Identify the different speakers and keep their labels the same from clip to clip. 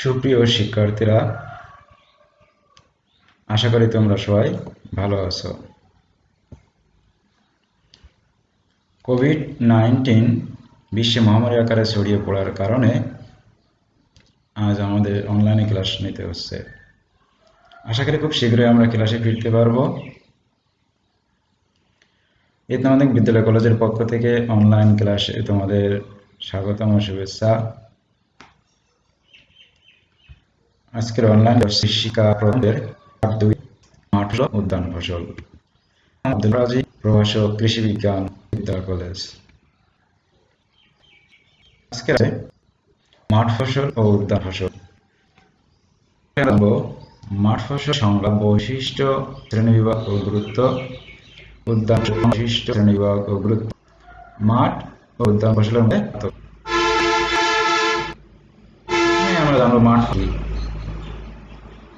Speaker 1: সুপ্রিয় শিক্ষার্থীরা, আশা করি তোমরা সবাই ভালো আছো। কোভিড নাইন্টিন বিশ্বে মহামারী আকারে ছড়িয়ে পড়ার কারণে আজ আমাদের অনলাইনে ক্লাস নিতে হচ্ছে। আশা করি খুব শীঘ্রই আমরা ক্লাসে ফিরতে পারব। ইতনামাদিক বিদ্যালয় কলেজের পক্ষ থেকে অনলাইন ক্লাসে তোমাদের স্বাগতম, শুভেচ্ছা। আজকের অনলাইন শিক্ষিকা মাঠ উদ্যান ফসল। আব্দুল রাজি, প্রভাষক, কৃষি বিজ্ঞান, বিদ্যালয় কলেজ মাঠ ফসল ও উদ্যান ফসল। মাঠ ফসল সংজ্ঞা বৈশিষ্ট্য শ্রেণীবিভাগ ও গুরুত্ব, উদ্যান বৈশিষ্ট্য শ্রেণীবিভাগ ও গুরুত্ব, মাঠ ও উদ্যান ফসলের মধ্যে আমরা জানব মাঠ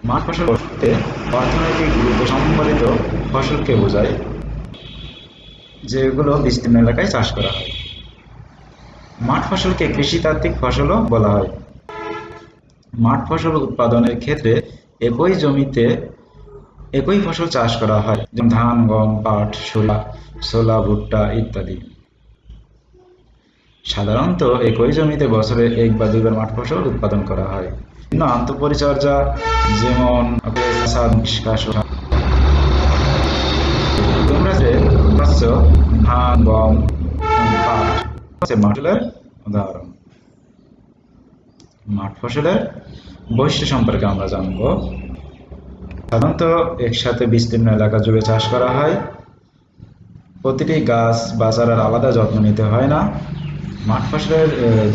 Speaker 1: মাঠ ফসল বলতে অর্থনৈতিক গুরুত্ব সম্বলিত ফসলকে বোঝায়, যেগুলো বিস্তীর্ণ এলাকায় চাষ করা হয়। মাঠ ফসলকে কৃষিতাত্ত্বিক ফসলও বলা হয়। মাঠ ফসল উৎপাদনের ক্ষেত্রে একই জমিতে একই ফসল চাষ করা হয়, যেমন ধান, গম, পাট সোলা ছোলা, ভুট্টা ইত্যাদি। সাধারণত একই জমিতে বছরে এক বা দুইবার মাঠ ফসল উৎপাদন করা হয়। বিভিন্ন আন্তঃপরিচর্যা, যেমন নিষ্কাশন। ধান, গম, পাট উদাহরণ। মাঠ ফসলের বৈশিষ্ট্য সম্পর্কে আমরা জানব। সাধারণত একসাথে বিস্তীর্ণ এলাকা জুড়ে চাষ করা হয়। প্রতিটি গাছ বা চারার আলাদা যত্ন নিতে হয় না। মাঠ ফসলের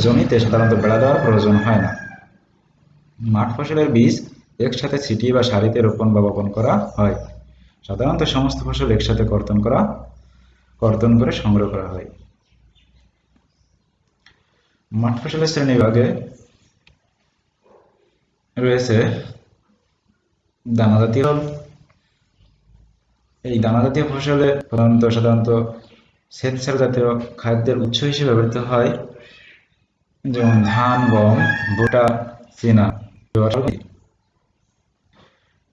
Speaker 1: জমিতে সাধারণত বেড়া দেওয়ার প্রয়োজন হয় না। মাঠ ফসলের বীজ একসাথে ছিটিয়ে বা সারিতে রোপণ বা বপন করা হয়। সাধারণত সমস্ত ফসল একসাথে কর্তন করা, কর্তন করে সংগ্রহ করা হয়। মাঠ ফসলের শ্রেণীভাগে রয়েছে দানা জাতীয় এই দানা জাতীয় ফসলে প্রধানত সাধারণত শ্বেতসার জাতীয় খাদ্যের উৎস হিসেবে ব্যবহৃত হয়, যেমন ধান, গম, ভুট্টা, চীনা।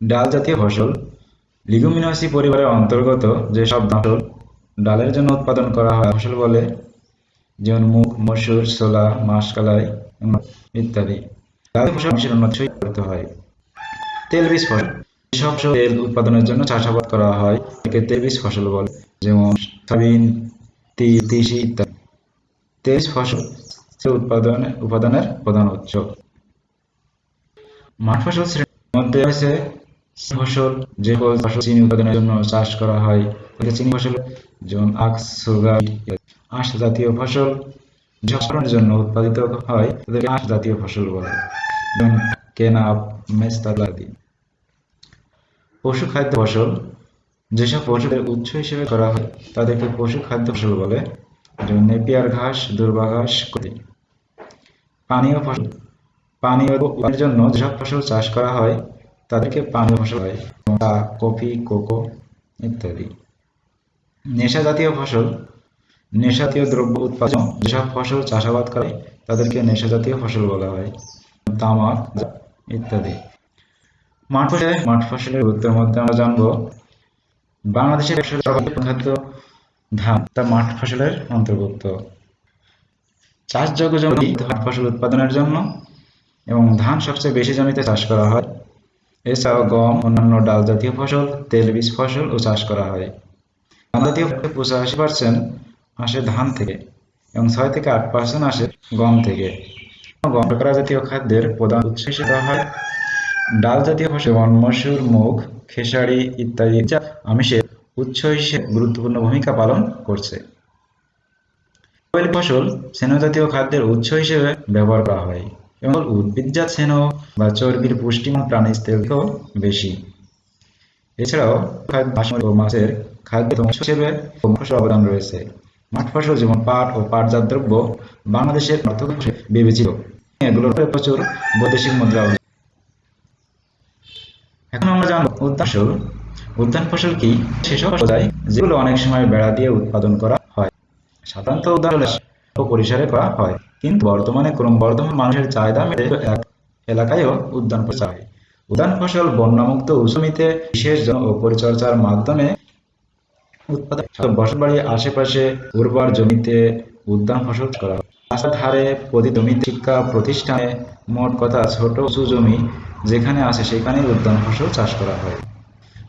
Speaker 1: ডাল জাতীয় ফসল, লিগুমিনাসি পরিবারের অন্তর্গত যেসব ফসল ডালের জন্য উৎপাদন করা হয়, ফসল বলে যেমন মুগ, মসুর, ছোলা, মাসকলাই ইত্যাদি। ফসল হয়। তেলবীজ ফসল যেসব তেল উৎপাদনের জন্য চাষাবাদ করা হয়, একে তেলবীজ ফসল বলে, যেমন তিল, তিসি ইত্যাদি। তেলবীজ ফসল তেল উৎপাদন, উপাদানের প্রধান উৎস। মাঠ ফসল শ্রেণির মধ্যে রয়েছে ফসল, যে ফসল চিনি উৎপাদনের জন্য চাষ করা হয় চিনি ফসল, যেমন আখ সুগার আঁশ জাতীয় ফসল, যে জন্য উৎপাদিত হয়, তাদেরকে আঁশ জাতীয় ফসল বলে যেমন কেনাব মেস্তা ইত্যাদি পশু খাদ্য ফসল, যেসব পশুদের উৎস হিসেবে করা হয়, তাদেরকে পশু খাদ্য ফসল বলে, যেমন নেপিয়ার ঘাস, দুর্বা ঘাস ইত্যাদি। পানীয় ফসল পানীয় এর জন্য যেসব ফসল চাষ করা হয়, তাদেরকে পানীয় ফসল হয় চা কফি, কোকো ইত্যাদি। নেশা জাতীয় ফসল নেশাতীয় দ্রব্য উৎপাদন, যেসব ফসল চাষাবাদ করা, তাদেরকে নেশা জাতীয় ফসল বলা হয়। তামাক ইত্যাদি। মাঠ ফসলে, মাঠ ফসলের গুরুত্বের মধ্যে আমরা জানব, বাংলাদেশের খাদ্য ধান, তা মাঠ ফসলের অন্তর্ভুক্ত। চাষযোগ্য জমি ফসল উৎপাদনের জন্য এবং ধান সবচেয়ে বেশি জমিতে চাষ করা হয়। এছাড়াও গম, অন্যান্য ডাল জাতীয় ফসল তেলবীজ ফসল ও চাষ করা হয়। ধান জাতীয় পঁচাশি পার্সেন্ট আসে ধান থেকে এবং ছয় থেকে আট পার্সেন্ট আসে গম থেকে। গম শর্করা জাতীয় খাদ্যের প্রধান উৎস হিসেবে হয়। ডাল জাতীয় ফসল যেমন মসুর, মুগ, খেসারি ইত্যাদি আমিষের উৎস হিসেবে গুরুত্বপূর্ণ ভূমিকা পালন করছে। ফসল স্নেহ জাতীয় খাদ্যের উৎস হিসেবে ব্যবহার করা হয়। এবং উদ্ভিদজাত স্নেহ বা চর্বির পুষ্টিমান তেল থেকেও বেশি। এছাড়াও খাদ্য ও মাছের খাদ্য হিসেবে অবদান রয়েছে। মাঠ ফসল যেমন পাট ও পাটজাত দ্রব্য বাংলাদেশের অর্থকরী বিবেচিত। এগুলোর প্রচুর বৈদেশিক মুদ্রা। এখন আমরা জানব উদ্যান ফসল। উদ্যান ফসল কি? সেসব বোঝায় যেগুলো অনেক সময় বেড়া দিয়ে উৎপাদন করা হয়। সাধারণত উদ্যান পরিসরে করা হয়। কিন্তু বর্তমানে ক্রমবর্ধমান মানুষের চাহিদা মেটে এক এলাকায়ও উদ্যান ফসল। উদ্যান ফসল বন্যামুক্ত উসুমিতে বিশেষ যত্ন ও পরিচর্যার মাধ্যমে উৎপাদন বসতবাড়ির আশেপাশে উর্বর জমিতে উদ্যান ফসল করা রাস্তার ধারে প্রতি শিক্ষা প্রতিষ্ঠানে মোট কথা ছোট উঁচু জমি যেখানে আছে সেখানেই উদ্যান ফসল চাষ করা হয়।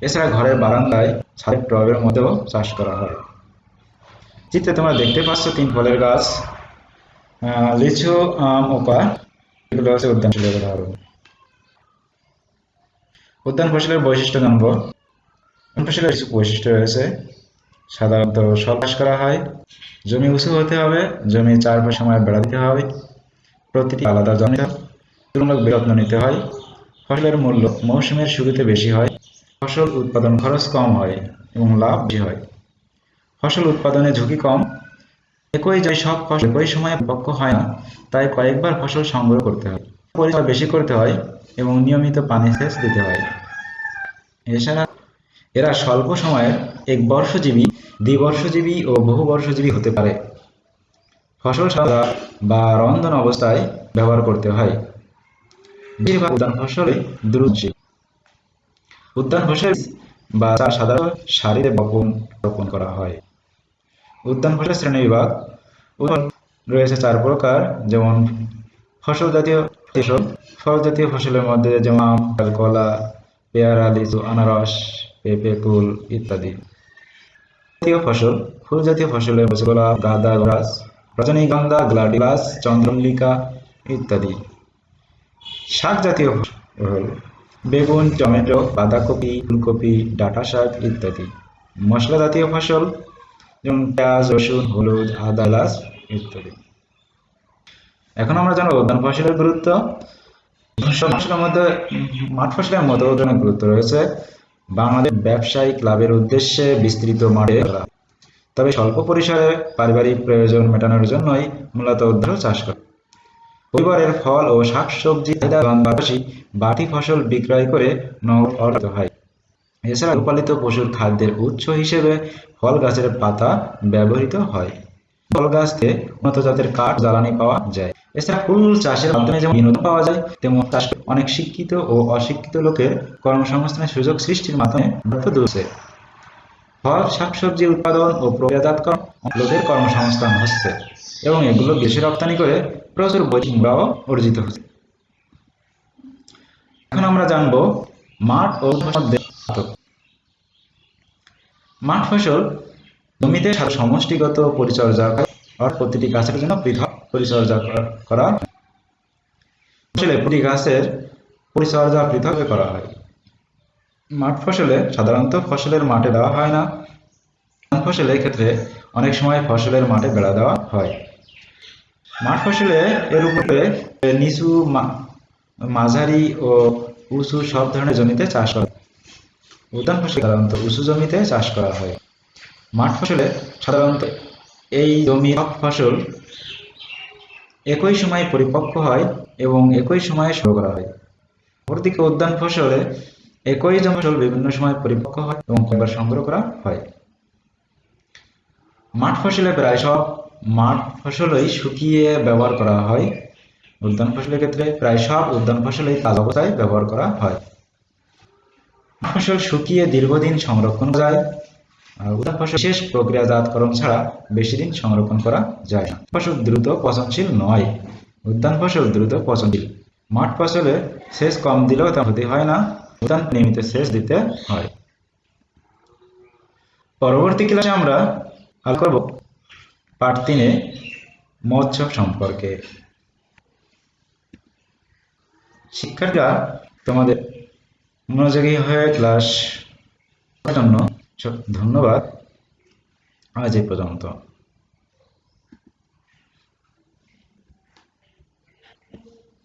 Speaker 1: এছাড়া ঘরের বারান্দায় ছাদের টবের মধ্যেও চাষ করা হয়। চিত্রে তোমরা দেখতে পাচ্ছ তিন ফলের গাছ। লিচু, আম ও পান এগুলো হচ্ছে উদ্যান ফসলের উদাহরণ উদ্যান ফসলের বৈশিষ্ট্য জানব। উদ্যান ফসলের কিছু বৈশিষ্ট্য রয়েছে। সাধারণত সব চাষ করা হয়। জমি উঁচু হতে হবে জমি চারপাশে সময় বেড়া দিতে হবে। প্রতিটি আলাদা জমি তুলনামূলক যত্ন নিতে হয়। ফসলের মূল্য মৌসুমের শুরুতে বেশি হয়। ফসল উৎপাদন খরচ কম হয় এবং লাভ বেশি হয়। ফসল উৎপাদনে ঝুঁকি কম একই যে সব ফসল একই সময়ে পক্ষ হয় না, তাই কয়েকবার ফসল সংগ্রহ করতে হয়। পরিমাণ বেশি করতে হয় এবং নিয়মিত পানি সেচ দিতে হয়। এছাড়া এরা স্বল্প সময়ের এক বর্ষজীবী, দ্বিবর্ষজীবী ও বহুবর্ষজীবী হতে পারে। ফসল সাদা বা রন্ধন অবস্থায় ব্যবহার করতে হয়। বেশিরভাগ উদ্যান ফসলে দ্রুতশীল উদ্যান ফসল বা চাষ সাধারণত সারিতে বপন, রোপণ করা হয়। উদ্যান ফসলের শ্রেণীবিভাগ উদ্যান রয়েছে চার প্রকার, যেমন ফসল জাতীয় ফসল, ফল জাতীয় ফসলের মধ্যে যেমন আম কলা, পেয়ারা, লিচু, আনারস, পেঁপে, কুল ইত্যাদি। জাতীয় ফসল, ফুল জাতীয় ফসলের মধ্যে গোলাপ গাঁদা গাছ রজনীগন্ধা গ্লাডিলাস চন্দ্রমল্লিকা ইত্যাদি। শাক জাতীয় ফসল, বেগুন, টমেটো, বাঁধাকপি, ফুলকপি ডাঁটা শাক ইত্যাদি। মশলা জাতীয় ফসল যেমন পেঁয়াজ, রসুন, হলুদ, আদা, এলাচ ইত্যাদি। এখন আমরা জানব উদ্যান ফসলের গুরুত্ব। ফসলের মধ্যে, মাঠ ফসলের মতো অনেক গুরুত্ব রয়েছে। বাংলাদেশ ব্যবসায়িক লাভের উদ্দেশ্যে বিস্তৃত মাঠে। তবে স্বল্প পরিসরে পারিবারিক প্রয়োজন মেটানোর জন্যই মূলত উদ্যান চাষ করে। পরিবারের ফল ও শাকসবজি পাশাপাশি বাটি ফসল বিক্রয় করে নগদ অর্থ হয়। এছাড়া উৎপাদিত পশুর খাদ্যের উৎস হিসেবে ফল গাছের পাতা ব্যবহৃত হয়। ফল গাছ থেকে উন্নত জাতের কাঠ, জ্বালানি পাওয়া যায়। এছাড়া ফুল চাষের মাধ্যমে যেমন বিনোদন পাওয়া যায়, তেমন চাষ অনেক শিক্ষিত ও অশিক্ষিত লোকের কর্মসংস্থানের সুযোগ সৃষ্টির মাধ্যমে দূরছে ফল, শাকসবজি উৎপাদন ও প্রক্রিয়াজাতকরণ লোকের কর্মসংস্থান হচ্ছে এবং এগুলো দেশে রপ্তানি করে প্রচুর বৈচিত্র্য অর্জিত হচ্ছে। এখন আমরা জানব মাঠ ও মধ্যে। মাঠ ফসল, জমিতে সমষ্টিগত পরিচর্যা করে প্রতিটি গাছের জন্য পৃথক পরিচর্যা করা- ফসলে প্রতি গাছের পরিচর্যা পৃথকভাবে করা হয়। মাঠ ফসলে সাধারণত ফসলের মাঠে দেওয়া হয় না। ফসলের ক্ষেত্রে অনেক সময় ফসলের মাঠে বেড়া দেওয়া হয়। মাঠ ফসলে এর উপরে নিচু মাঝারি ও উঁচু সব ধরনের জমিতে চাষ হয়। উদ্যান ফসল সাধারণত উঁচু জমিতে চাষ করা হয়। মাঠ ফসলে সাধারণত এই জমি ফসল একই সময়ে পরিপক্ক হয় এবং একই সময়ে সংগ্রহ করা হয়। অপরদিকে উদ্যান ফসলে একই জমি ফসল বিভিন্ন সময় পরিপক্ক হয় এবং কয়েকবার সংগ্রহ করা হয়। মাঠ ফসলে প্রায় সব মাঠ ফসলই শুকিয়ে ব্যবহার করা হয়। উদ্যান ফসলের ক্ষেত্রে প্রায় সব উদ্যান ফসলই তাজা অবস্থায় ব্যবহার করা হয়। ফসল শুকিয়ে দীর্ঘদিন সংরক্ষণ করা যায় উদ্যান ফসল বিশেষ প্রক্রিয়াজাতকরণ ছাড়া বেশি দিন সংরক্ষণ করা যায় না। ফসল দ্রুত পচনশীল নয়। উদ্যান ফসল দ্রুত পচনশীল। মাঠ ফসলে সেচ কম দিলেও তা ক্ষতি হয় না। উদ্যান নিয়মিত সেচ দিতে হয়। পরবর্তী ক্লাসে আমরা আলোচনা করব পার্ট তিনে মৎস্য সম্পর্কে। শিক্ষার্থীরা তোমাদের মনোযোগী হয়ে ক্লাস জন্য ধন্যবাদ। আজ এই পর্যন্ত।